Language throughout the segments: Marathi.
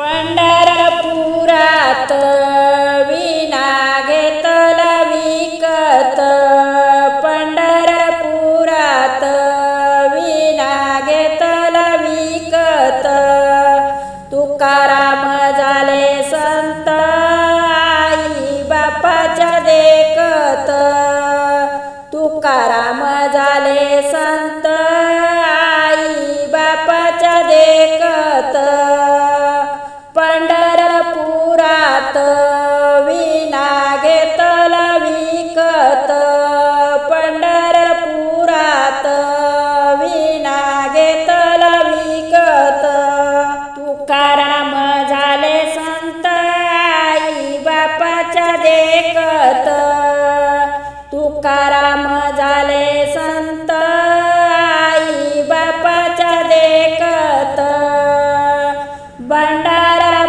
पंढरपुरात विना घेतला विकत पंढरपुरात विना घेतला विकत. तुकारा तुकाराम झाले संत. आई बापाच्या देखत. भंडारा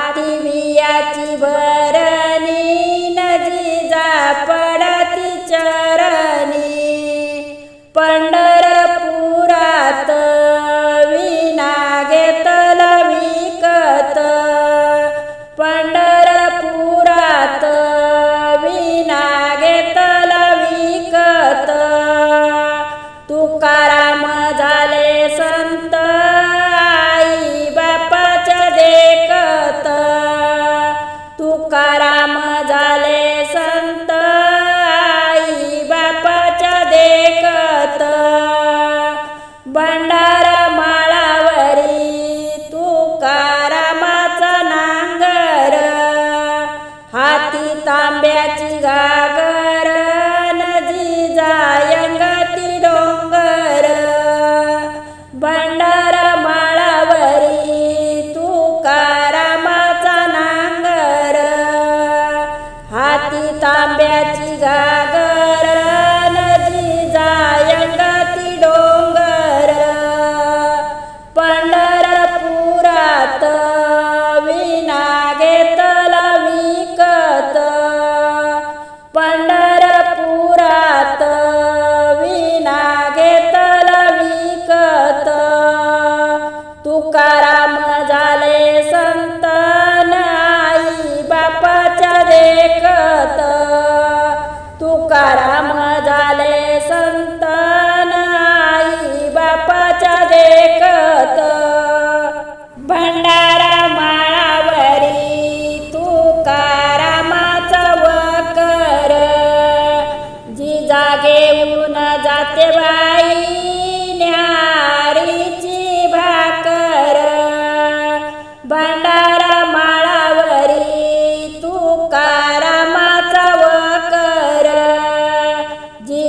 माती बियाची भर भंडार माळावरी तुकारामाचा नांगर. हाती तांब्याची गाय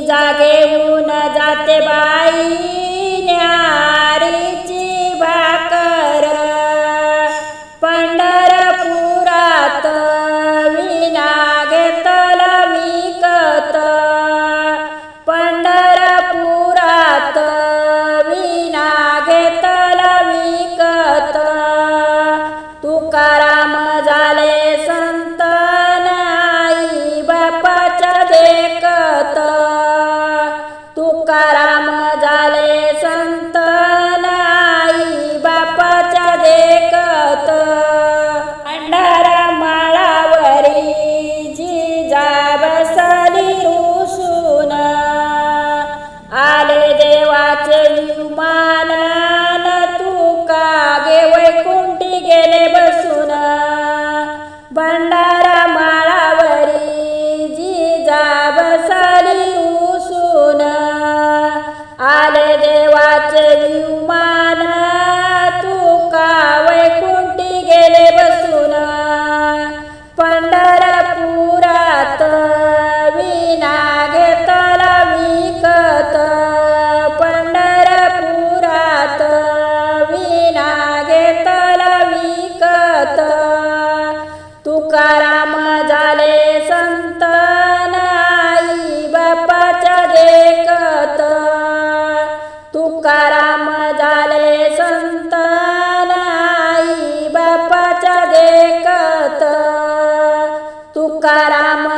जागे घेऊन जाते बाई. तुकाराम